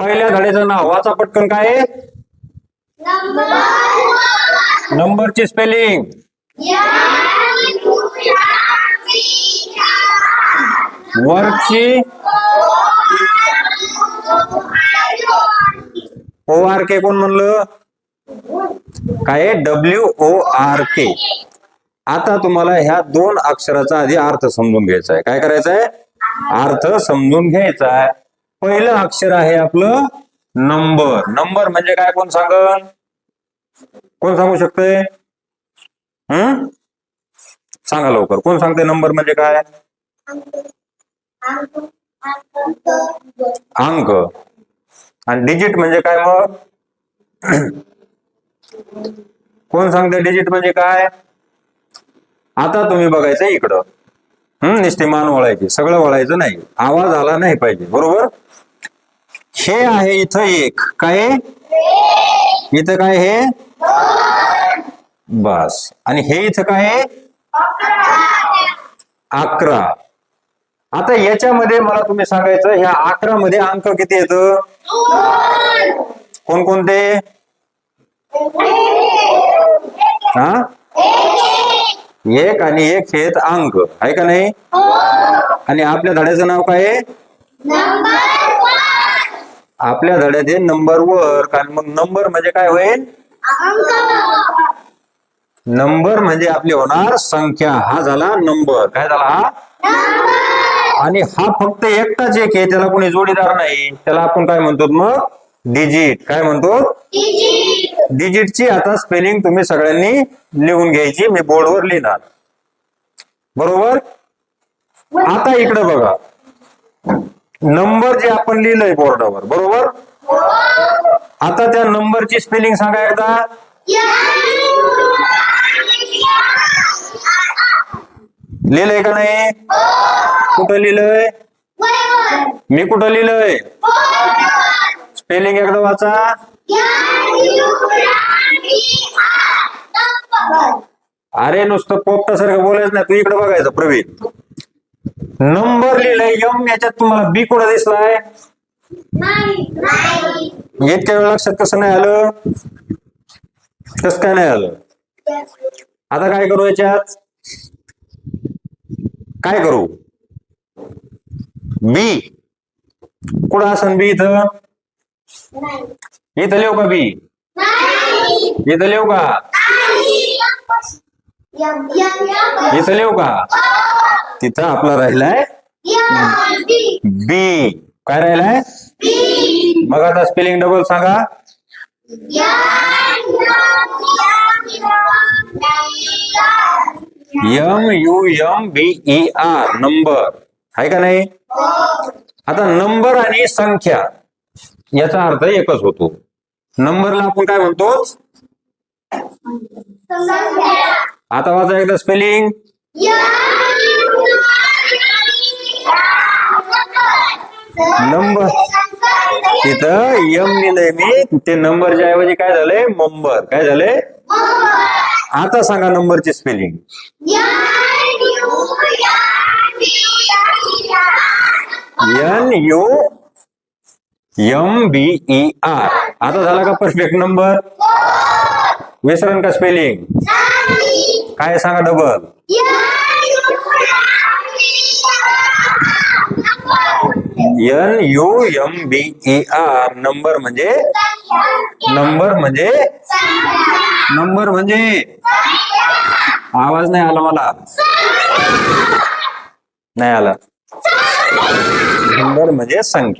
पहिल्या धड्याचं नाव. वाचा पटकन काय नंबरची स्पेलिंग वर्कची ओ आर के कोण म्हणलं? काय डब्ल्यू ओ आर के आता तुम्हाला ह्या दोन अक्षराचा आधी अर्थ समजून घ्यायचा आहे. काय करायचंय आहे? अर्थ समजून घ्यायचा आहे. पहिलं अक्षर आहे आपलं नंबर. नंबर म्हणजे काय कोण सांगन? कोण सांगू शकतंय? हम्म सांगा लवकर. कोण सांगते नंबर म्हणजे काय? अंक. आणि डिजिट म्हणजे काय मग? कोण सांगते डिजिट म्हणजे काय? आता तुम्ही बघायचं इकडं. हम्म नुसती मान वळायची सगळं वळायचं नाही. आवाज आला नाही पाहिजे बरोबर? हे आहे इथं एक. काय? इथं काय हे? बस. आणि हे इथं काय आहे अकरा. आता याच्यामध्ये मला तुम्ही सांगायचं ह्या अकरा मध्ये अंक किती येत? कोणकोणते? हा? एक आणि एक हे अंक. आहे का नाही? आणि आपल्या धड्याचं नाव काय आहे? आपल्या धड्यात आहे नंबर वर. कारण मग नंबर म्हणजे काय होईल? नंबर म्हणजे आपली होणार संख्या. हा झाला नंबर काय झाला? हा आणि हा फक्त एकटाच एक आहे. त्याला कोणी जोडीदार नाही. त्याला आपण काय म्हणतो मग? डिजिट काय म्हणतो? डिजिटची आता स्पेलिंग तुम्ही सगळ्यांनी लिहून घ्यायची. मी बोर्डवर लिहिणार. बरोबर? आता इकडे बघा. नंबर जे आपण लिहिलंय बोर्डावर बरोबर? आता त्या नंबरची स्पेलिंग सांगा एकदा. लिहिलंय का नाही? कुठं लिहिलंय? मी कुठं लिहिलंय? स्पेलिंग एकदा वाचा. अरे नुसतं पोपटासारखं बोलायचं नाही. तू इकडे बघायचं प्रवीण. नंबर लिहिलाय यम याच्यात तुम्हाला बी कुठं दिसलाय? इतक्या वेळ लक्षात कसं नाही आलं? कस काय नाही आलं? आता काय करू याच्यात? काय करू? बी. कुठं असन बी इथं? इथं लिहू का बी? इथं लिहू का? इथं लिहू का? तिथं आपला राहिलाय बी. काय राहिलाय? मग आता स्पेलिंग डबल सांगा. M U M B E R number. आहे का नाही? आता नंबर आणि संख्या. याचा अर्थ एकच होतो. नंबरला आपण काय म्हणतो? आता वाचा एकदा स्पेलिंग नंबर. तिथं यम लिहिलंय मी. ते नंबरच्या ऐवजी काय झालंय? मंबर. काय झालंय? आता सांगा नंबरची spelling N U M B E R आता झाला का परफेक्ट नंबर विसरण का स्पेलिंग काय सांगा double N U M B E R number म्हणजे? नंबर म्हणजे? नंबर म्हणजे? आवाज नाही आला मला. नाही आला. नंबर म्हणजे संख्या.